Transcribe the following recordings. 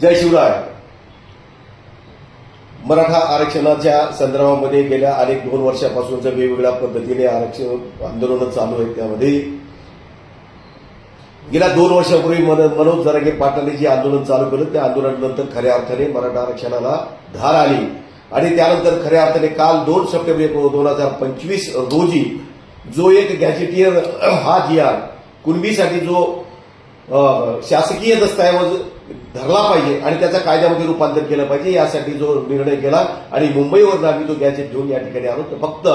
जय शिवराय. मराठा आरक्षणाच्या संदर्भामध्ये गेल्या अनेक दोन वर्षापासूनचं वेगवेगळ्या पद्धतीने आरक्षण आंदोलनं चालू आहेत त्यामध्ये. गेल्या दोन वर्षापूर्वी मनोज जरांगे पाटलांनी जे आंदोलन चालू केलं त्या आंदोलनानंतर खऱ्या अर्थाने मराठा आरक्षणाला धार आली. आणि त्यानंतर खऱ्या अर्थाने काल दोन सप्टेंबर दोन हजार पंचवीस रोजी जो एक गॅजेटियर हा जी आर कुणबीसाठी जो शासकीय दस्तऐवज धरला पाहिजे आणि त्याचा कायद्यामध्ये रूपांतर केलं पाहिजे यासाठी जो निर्णय केला आणि मुंबईवर आम्ही तो गॅजेट घेऊन या ठिकाणी आलो. तर फक्त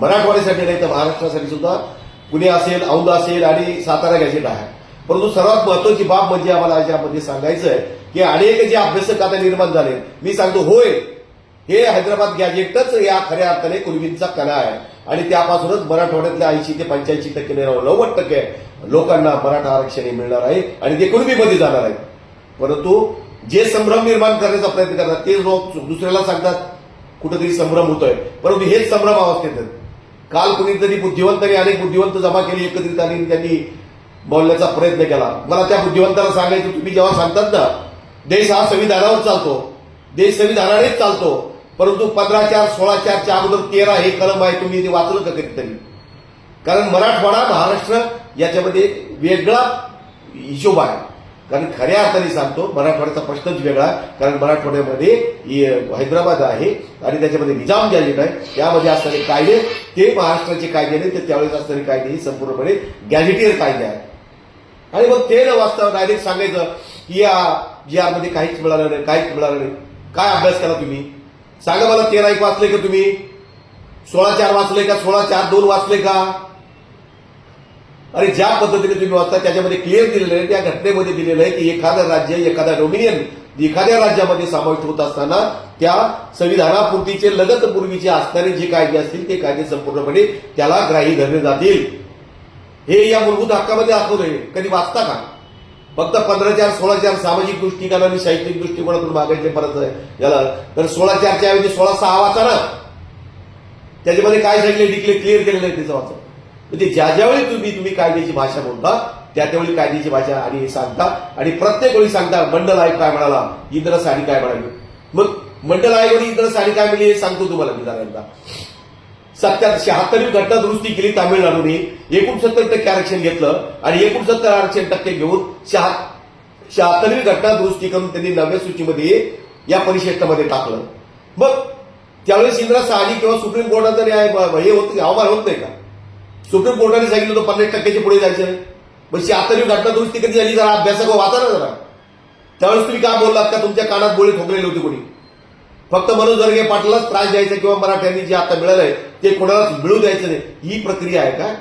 मराठवाड्यासाठी नाही तर महाराष्ट्रासाठी सुद्धा पुणे असेल औंध असेल आणि सातारा गॅजेट आहे. परंतु सर्वात महत्वाची बाब म्हणजे आम्हाला याच्यामध्ये सांगायचं आहे की अनेक जे अभ्यासक आता निर्माण झाले मी सांगतो होय हे हैदराबाद गॅजेटच या खऱ्या अर्थाने कुलबींचा कला आहे. आणि त्यापासूनच मराठवाड्यातल्या ऐंशी ते पंच्याऐंशी टक्के नव्वद टक्के लोकांना मराठा आरक्षण मिळणार आहे आणि ते कुणबीमध्ये जाणार आहे परंतु जे संभ्रम निर्माण करण्याचा प्रयत्न करतात ते लोक दुसऱ्याला सांगतात कुठेतरी संभ्रम होतोय. परंतु हेच संभ्रम अवस्थेत काल कुणीतरी बुद्धिवंतांनी अनेक बुद्धिवंत जमा केली एकत्रित आणि त्यांनी बोलण्याचा प्रयत्न केला. मला त्या बुद्धिवंताला सांगायचं तुम्ही जेव्हा सांगतात ना देश हा संविधानावर चालतो. देश संविधानानेच चालतो. परंतु पंधरा चार सोळा चारच्या अगोदर तेरा हे कलम आहे तुम्ही ते वाचलं का कधीतरी? कारण मराठवाडा महाराष्ट्र याच्यामध्ये वेगळा हिशोब आहे. कारण खऱ्या अर्थाने सांगतो मराठवाड्याचा प्रश्नच वेगळा कारण मराठवाड्यामध्ये हैदराबाद आहे आणि त्याच्यामध्ये निजाम गॅजेट आहे. त्यामध्ये असणारे कायदे ते महाराष्ट्राचे कायदे नाही तर त्यावेळेस असणारे कायदे हे संपूर्णपणे गॅजेटियर कायदे आहेत. आणि मग ते न वाचता डायरेक्ट सांगायचं की या जी काहीच मिळालं नाही काहीच मिळालं नाही. काय अभ्यास केला तुम्ही? सांगा मला तेरा एक वाचले का तुम्ही? सोळा चार वाचले का? सोळा चार दोन वाचले का? अरे ज्या पद्धतीने तुम्ही वाचता त्याच्यामध्ये क्लिअर दिलेलं आहे त्या घटनेमध्ये दिलेलं आहे की एखादं राज्य एखादा डोमिनियन एखाद्या राज्यामध्ये समाविष्ट होत असताना त्या संविधानापूर्तीचे लगत पूर्वीचे असणारे जे कायदे असतील ते कायदे संपूर्णपणे त्याला ग्राही धरले जातील. हे या मूलभूत हक्कामध्ये दाखवलंय कधी वाचता का? फक्त पंधरा चार सोळा चार सामाजिक दृष्टिकोन आणि शैक्षणिक दृष्टिकोनातून मागायचे परत याला तर सोळा चारच्या ऐवजी सोळा सहा वाचा ना. त्याच्यामध्ये काय सांगितले डिक्लेअर क्लिअर केलेलं आहे त्याचं वाचा म्हणजे ज्या ज्यावेळी तुम्ही तुम्ही कायद्याची भाषा बोलता त्या त्यावेळी कायद्याची भाषा आणि हे सांगता आणि प्रत्येक वेळी सांगता मंडल आयोग काय म्हणाला? इंद्र साडी काय म्हणाली? मग मंडल आयोग इंद्र साडी काय म्हणली? हे सांगतो तुम्हाला मी जरा सत्या शहात्तरवी घटना दुरुस्ती केली तामिळनाडूने. एकोणसत्तर टक्के आरक्षण घेतलं आणि एकोणसत्तर आरक्षण टक्के घेऊन शहा शहात्तरवी घटना दुरुस्ती करून त्यांनी नव्या सूचीमध्ये या परिशिष्टामध्ये टाकलं. मग त्यावेळेस इंद्रा साहनी किंवा सुप्रीम कोर्टाचा न्याय हे होत अवमान होत नाही का? सुप्रीम कोर्टाने सांगितलं होतं पन्नास टक्क्याच्या पुढे जायचं. मग शहात्तरवी घटना दुरुस्ती कधी झाली? जरा अभ्यासक वाचा ना जरा. त्यावेळेस तुम्ही का बोललात का? तुमच्या कानात बोळे ठोकलेले होते कोणी? फक्त मनोज जरगे पाटलाच त्रास द्यायचा किंवा मराठ्यांनी जे आता मिळालंय ते कोणालाच मिळू द्यायचं नाही. ही प्रक्रिया आहे का?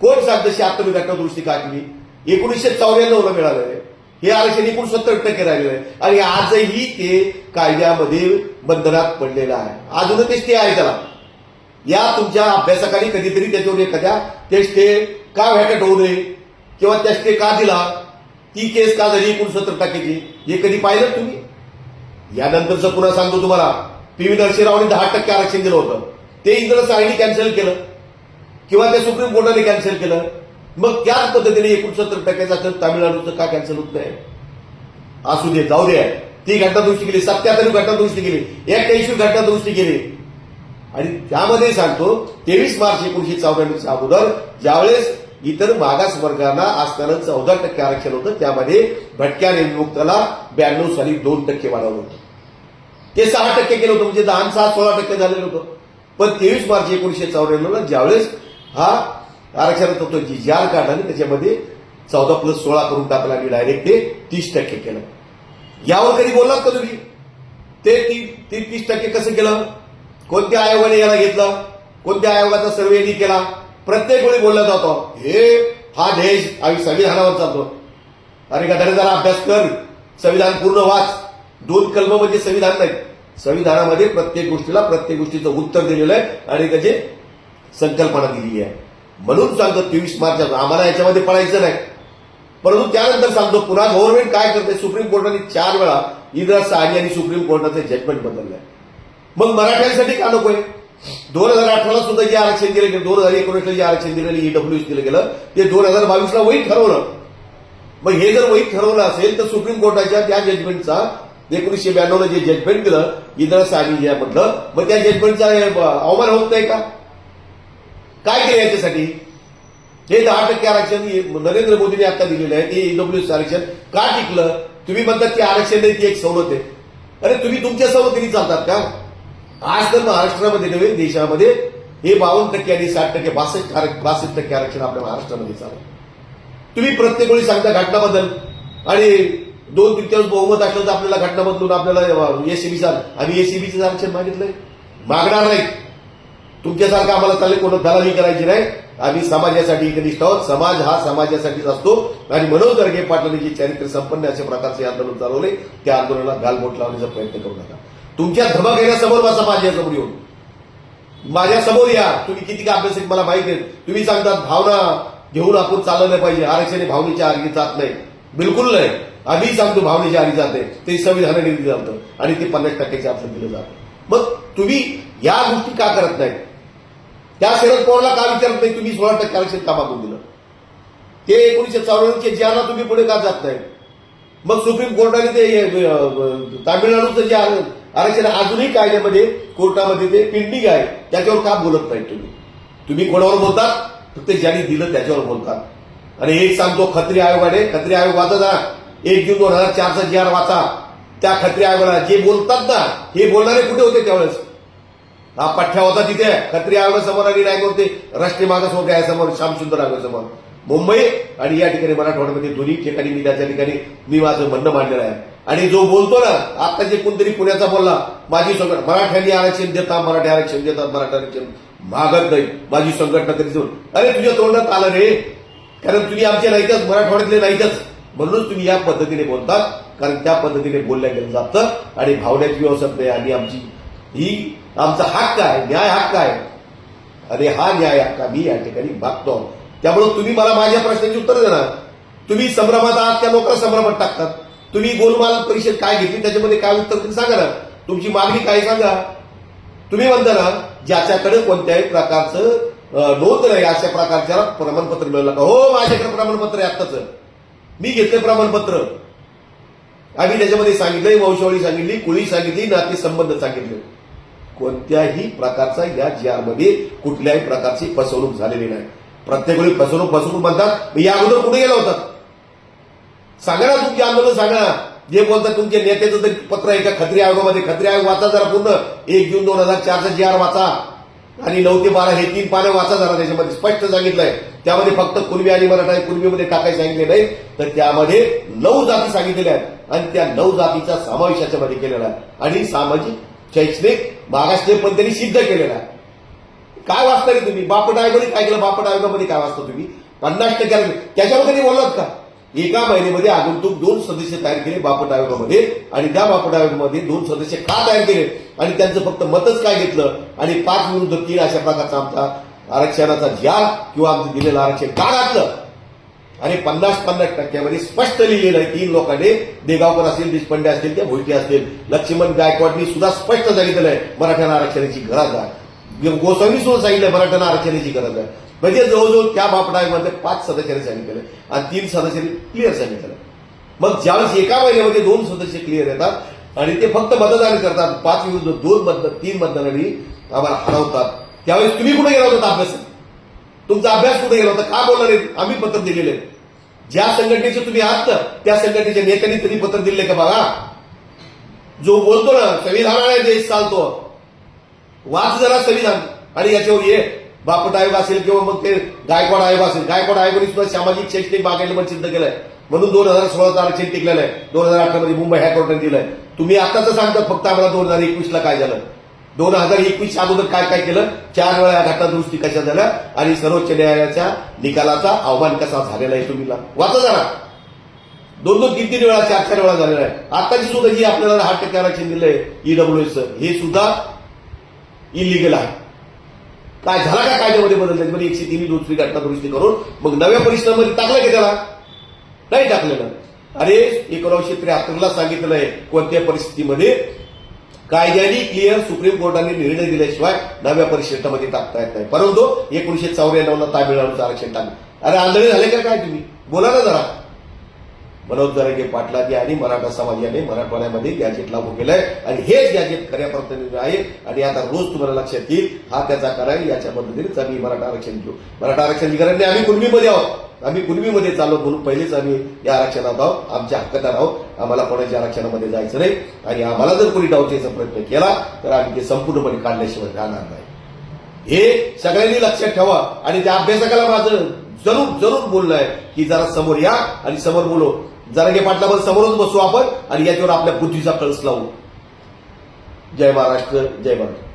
कोण सांगतं शहात्तरवी घटना दुरुस्ती का केली? एकोणीसशे चौऱ्याण्णव मिळालं आहे. हे आरक्षण एकोणसत्तर टक्के राहिलेलं आहे. आणि आजही ते कायद्यामध्ये बंधनात पडलेलं आहे. अजूनच ते स्टे आहे त्याला या तुमच्या अभ्यासकाने कधीतरी त्याच्यावर एखाद्या ते स्टे का व्हॅकट होऊ नये किंवा त्या स्टे का दिला ती केस का झाली एकूण सत्तर टक्क्याची हे कधी पाहिलं तुम्ही? यानंतरचं पुन्हा सांगतो तुम्हाला पी व्ही नरसिंहरावने दहा टक्के आरक्षण दिलं होतं. ते इंद्र साईने कॅन्सल केलं. किंवा ते सुप्रीम कोर्टाने कॅन्सल केलं. मग त्याच पद्धतीने एकोणसत्तर टक्क्याचं असेल तामिळनाडूचं का कॅन्सल होत नाही? असू दे जाऊ दे. ती घटना दुरुस्ती केली सत्याहत्तर घटना दुरुस्ती केली. एक्क्याऐंशी घटना दुरुस्ती केली. आणि त्यामध्ये सांगतो तेवीस मार्च एकोणीशे चौऱ्याण्णवच्या अगोदर ज्यावेळेस इतर मागास वर्गांना असताना चौदा टक्के आरक्षण होतं त्यामध्ये भटक्या आणि ब्याण्णव साली दोन टक्के वाढवलं होतं. ते सहा टक्के केलं होतं म्हणजे दहा सहा सोळा टक्के झालेलं होतं. पण तेवीस मार्च एकोणीशे चौऱ्याण्णवला ज्यावेळेस हा आरक्षणात होतो जी जार काढला त्याच्यामध्ये चौदा प्लस सोळा करून टाकला आणि डायरेक्ट ते तीस टक्के केलं. यावर कधी बोललात का तुम्ही? ते तीस टक्के कसं केलं? कोणत्या आयोगाने याला घेतलं? कोणत्या आयोगाचा सर्वे केला? प्रत्येक वेळी बोलला जातो हे हा देश आम्ही संविधानावर चालतो. अरे का जरा अभ्यास कर. संविधान पूर्ण वाच. दोन कलम म्हणजे संविधान नाही. संविधानामध्ये प्रत्येक गोष्टीला प्रत्येक गोष्टीचं उत्तर दिलेलं आहे आणि त्याची संकल्पना दिलेली आहे. म्हणून सांगतो तेवीस मार्च आम्हाला याच्यामध्ये पडायचं नाही. परंतु त्यानंतर सांगतो पुन्हा गव्हर्नमेंट काय करते सुप्रीम कोर्टाने चार वेळा इंदिरा साहनी आणि सुप्रीम कोर्टाचे जजमेंट आहे मग मराठ्यांसाठी का नकोय दोन हजार अठराला सुद्धा जे आरक्षण दिलं गेलं दोन हजार एकोणीसला जे आरक्षण दिलं दिलेलं ईडब्ल्यू दिलं गेलं ते दोन हजार बावीसला वही ठरवलं. मग हे जर वैध ठरवलं असेल तर सुप्रीम कोर्टाच्या त्या जजमेंटचा एकोणीसशे ब्याण्णवला जे जजमेंट दिलं इंदिरा साहनी यामधलं मग त्या जजमेंटचा अवमान होत नाही का? काय केलं याच्यासाठी? हे दहा टक्के आरक्षण नरेंद्र मोदींनी आता दिलेलं आहे ते ईडब्ल्यूचं आरक्षण. का टिकलं? तुम्ही म्हणतात की आरक्षण नाही ती एक सवलत आहे. अरे तुम्ही तुमच्या सवलतीने चालतात का? आज तर महाराष्ट्रामध्ये नव्हे देशामध्ये. हे बावन्न टक्के आणि साठ टक्के बासष्ट बासष्ट टक्के आरक्षण आपल्या महाराष्ट्रामध्ये चालू तुम्ही प्रत्येक वेळी सांगता घटनाबद्दल. आणि दोन तृतीयांश बहुमत असलं तर आपल्याला घटना बदलून आपल्याला एसीबी आम्ही एसीबीचं आरक्षण मागितलंय. मागणार नाही. तुमच्यासारखं आम्हाला चालेल कोण दलाली करायची नाही. आम्ही समाजासाठी एकनिष्ठ आहोत. समाज हा समाजासाठीच असतो. आणि मनोज दर्गे पाटलांनी जे चरित्र संपन्न अशा प्रकारचे आंदोलन चालवले त्या आंदोलनाला गालबोट लावण्याचा प्रयत्न करू नका. तुमच्या धबा येण्यासमोर बसा माझ्यासमोर येऊन. माझ्यासमोर या. तुम्ही किती का अभ्यास आहे मला माहिती आहे तुम्ही सांगतात भावना घेऊन आपण चाललं नाही पाहिजे. आरक्षण भावनेच्या आर्गी जात नाही. बिलकुल नाही. आम्ही सांगतो भावनेच्या आर्गी जाते ते संविधानाने दिलं जातं आणि ते पन्नास टक्क्याचे आपलं दिलं जातं. मग तुम्ही या गोष्टी का करत नाही? त्या शरद पवारला का विचारत नाही? तुम्ही सोळा टक्के आरक्षण का मागून दिलं? ते एकोणीसशे चौऱ्याण्णवचे ज्याला तुम्ही पुढे का जात नाही? मग सुप्रीम कोर्टाने ते तामिळनाडूचं जे आरक्षण अजूनही कायद्यामध्ये कोर्टामध्ये ते पेंडिंग आहे. त्याच्यावर का बोलत नाही तुम्ही? तुम्ही कोणावर बोलतात? फक्त ज्यांनी दिलं त्याच्यावर बोलतात. आणि एक सांगतो खत्री आयोगाने खत्री आयोग वाचा ना एक जून दोन हजार चारचा जी आर वाचा. त्या खत्री आयोगाला जे बोलतात ना हे बोलणारे कुठे होते त्यावेळेस? हा पठ्ठ्या होता तिथे. खत्री आयोगासमोर आणि नाही ते राष्ट्रीय मागासवर्ग समोर श्यामसुंदर आयोगासमोर मुंबई आणि या ठिकाणी मराठवाड्यामध्ये दोन्ही ठिकाणी मी त्याच्या ठिकाणी मी माझं म्हणणं मांडलेलं आहे. आणि जो बोलतो ना आता जे कोणतरी पुण्याचा बोलला माझी संघटना मराठ्यांनी आरक्षण देतात मराठी आरक्षण देतात मराठा आरक्षण मागत नाही. माझी संघटना तरी देऊन अरे तुझ्या तोंडात आलं रे. कारण तुम्ही आमचे नाहीतच मराठवाड्यातले नाहीतच. म्हणून तुम्ही या पद्धतीने बोलतात. कारण त्या पद्धतीने बोलल्या गेलं जातं आणि भावण्याची व्यवस्था नाही. आणि आमची ही आमचा हक्क आहे न्याय हक्क आहे. आणि हा न्याय हक्क मी या ठिकाणी मागतो. त्यामुळे तुम्ही मला माझ्या प्रश्नाची उत्तर देणार. तुम्ही संभ्रमात आहात त्या लोकांना संभ्रमात टाकतात. तुम्ही गोलमाल परिषद काय घेतली त्याच्यामध्ये काय उत्तर तुम्ही सांगा ना. तुमची मागणी काय सांगा. तुम्ही म्हणता ना ज्याच्याकडे कोणत्याही प्रकारचं नोंद नाही अशा प्रकारच्या प्रमाणपत्र मिळवलं का? हो माझ्याकडे प्रमाणपत्र आहे आत्ताच. मी घेतले प्रमाणपत्र. आम्ही त्याच्यामध्ये सांगितलंय वंशावळी सांगितली कुळी सांगितली नाते संबंध सांगितले. कोणत्याही प्रकारचा या जी आरमध्ये कुठल्याही प्रकारची फसवणूक झालेली नाही. प्रत्येक वेळी फसवणूक फसवणूक म्हणतात या अगोदर कुठे गेला होतात सांगा ना तुमची आंदोलन सांगा जे बोलतात तुमच्या नेत्याचं तरी पत्र आहे का खत्री आयोगामध्ये खत्री आयोग वाचा जरा पूर्ण. एक जून दोन हजार चारचा जी आर वाचा. आणि नऊ ते बारा हे तीन पानं वाचा जरा त्याच्यामध्ये. स्पष्ट सांगितलंय. त्यामध्ये फक्त कुणबी आणि मराठा कुणबीमध्ये टाकायला सांगितले नाही तर त्यामध्ये नऊ जाती सांगितलेल्या आहेत. आणि त्या नऊ जातीचा समावेश याच्यामध्ये केलेला आहे. आणि सामाजिक शैक्षणिक मागासले पण त्यांनी सिद्ध केलेला आहे. काय वाचता रे तुम्ही? बापट आयोगाने काय केलं? बापट आयोगामध्ये काय वाचता तुम्ही? पन्नास टक्के त्याच्यावर कधी बोललात का? एका महिन्यामध्ये आगंतुक दोन सदस्य तयार केले बापट आयोगामध्ये आणि त्या बापट आयोगामध्ये दोन सदस्य का तयार केले? आणि त्यांचं फक्त मतच काय घेतलं? आणि पाच विरुद्ध तीन अशा प्रकारचा आमचा आरक्षणाचा ज्या किंवा आमचं दिलेलं आरक्षण का घातलं आणि पन्नास पन्नास टक्क्यामध्ये स्पष्ट लिहिलेलं आहे तीन लोकांनी देगावकर असतील देशपांडे असतील त्या भोईटे असतील लक्ष्मण गायकवाडनी सुद्धा स्पष्ट सांगितलेलं आहे मराठ्यांना आरक्षणाची गरज आहे. गोसावी सुद्धा सांगितलं मराठ्यांना आरक्षणाची गरज आहे. म्हणजे जवळजवळ त्या बापडामध्ये पाच सदस्यांनी सांगितलेलं आणि तीन सदस्यांनी क्लिअर सांगितलेलं मग ज्यावेळेस एका महिन्यामध्ये दोन सदस्य क्लिअर येतात आणि ते फक्त मतदान करतात पाच विरुद्ध दोन मतदान तीन मतदानांनी आम्हाला हरवतात. त्यावेळेस तुम्ही कुठे गेला होता अभ्यास? तुमचा अभ्यास कुठे गेला होता? का बोलणार नाही? आम्ही पत्र दिलेले. आहे. ज्या संघटनेचे तुम्ही आहात त्या संघटनेच्या नेत्यांनी तरी पत्र दिले का बघा जो बोलतो ना संविधानाने देश चालतो. वाच जरा संविधान आणि याच्यावर ये. बापट आयोग असेल किंवा मग ते गायकवाड आयोग असेल गायकवाड आयोगाने सुद्धा सामाजिक शैक्षणिक बागायला पण सिद्ध केलंय. म्हणून दोन हजार सोळाचं आरक्षण टिकलेलं आहे. दोन हजार अठरा मध्ये मुंबई हायकोर्टाने दिलंय. तुम्ही आताच सांगता फक्त आम्हाला दोन हजार एकवीसला काय झालं. दोन हजार एकवीस अगोदर काय काय केलं? चार वेळा घटना दुरुस्ती कशा झाल्या? आणि सर्वोच्च न्यायालयाच्या निकालाचा आव्हान कसा झालेला आहे तुम्ही वाचा जरा. दोन दोन तीन तीन वेळा चार चार वेळा झालेला आहे. आताची सुद्धा जी आपल्याला दहा टक्के आरक्षण दिलंय ईडब्ल्यूएस हे सुद्धा इलिगल आहे. काय झाला का कायद्यामध्ये बदल त्याच्यामध्ये? एकशे तीन दुसरी घटना दुरुस्ती करून मग नव्या परिश्रमामध्ये टाकलं की त्याला? नाही टाकलेलं अरे एकोणीसशे त्र्याहत्तरला सांगितलेलं आहे कोणत्या परिस्थितीमध्ये? कायद्याने क्लिअर सुप्रीम कोर्टाने निर्णय दिल्याशिवाय नव्या परिषदेमध्ये टाकता येत नाही. परंतु एकोणीशे चौऱ्याण्णवला तामिळनाडूचं आरक्षण टाकलं. अरे आंधळे झाले का काय तुम्ही? बोला ना जरा. मनोज जरांगे पाटलांनी आणि मराठा समाजाने मराठवाड्यामध्ये गॅजेट लागू केलंय. आणि हेच गॅजेट खऱ्या पद्धतीने आहे. आणि आता रोज तुम्हाला लक्षात येईल हा त्याचा कराय याच्या पद्धतीनेच आम्ही मराठा आरक्षण घेऊ मराठा आरक्षण गरज नाही आम्ही कुणबीमध्ये आहोत. आम्ही कुणबीमध्ये चाललो म्हणून पहिलेच आम्ही या आरक्षणात आहोत. आमच्या हक्कदार आहोत. आम्हाला कोणाच्या आरक्षणामध्ये जायचं नाही. आणि आम्हाला जर कोणी डावचायचा प्रयत्न केला तर आम्ही ते संपूर्णपणे काढल्याशिवाय राहणार नाही. हे सगळ्यांनी लक्षात ठेवा. आणि त्या अभ्यासकाला माझं जरूर जरूर बोलणं आहे की जरा समोर या आणि समोर बोलो. जरागे पाटलावर समोरच बसू आपण आणि याच्यावर आपल्या बुद्धीचा कळस लावू. जय महाराष्ट्र जय महाराष्ट्र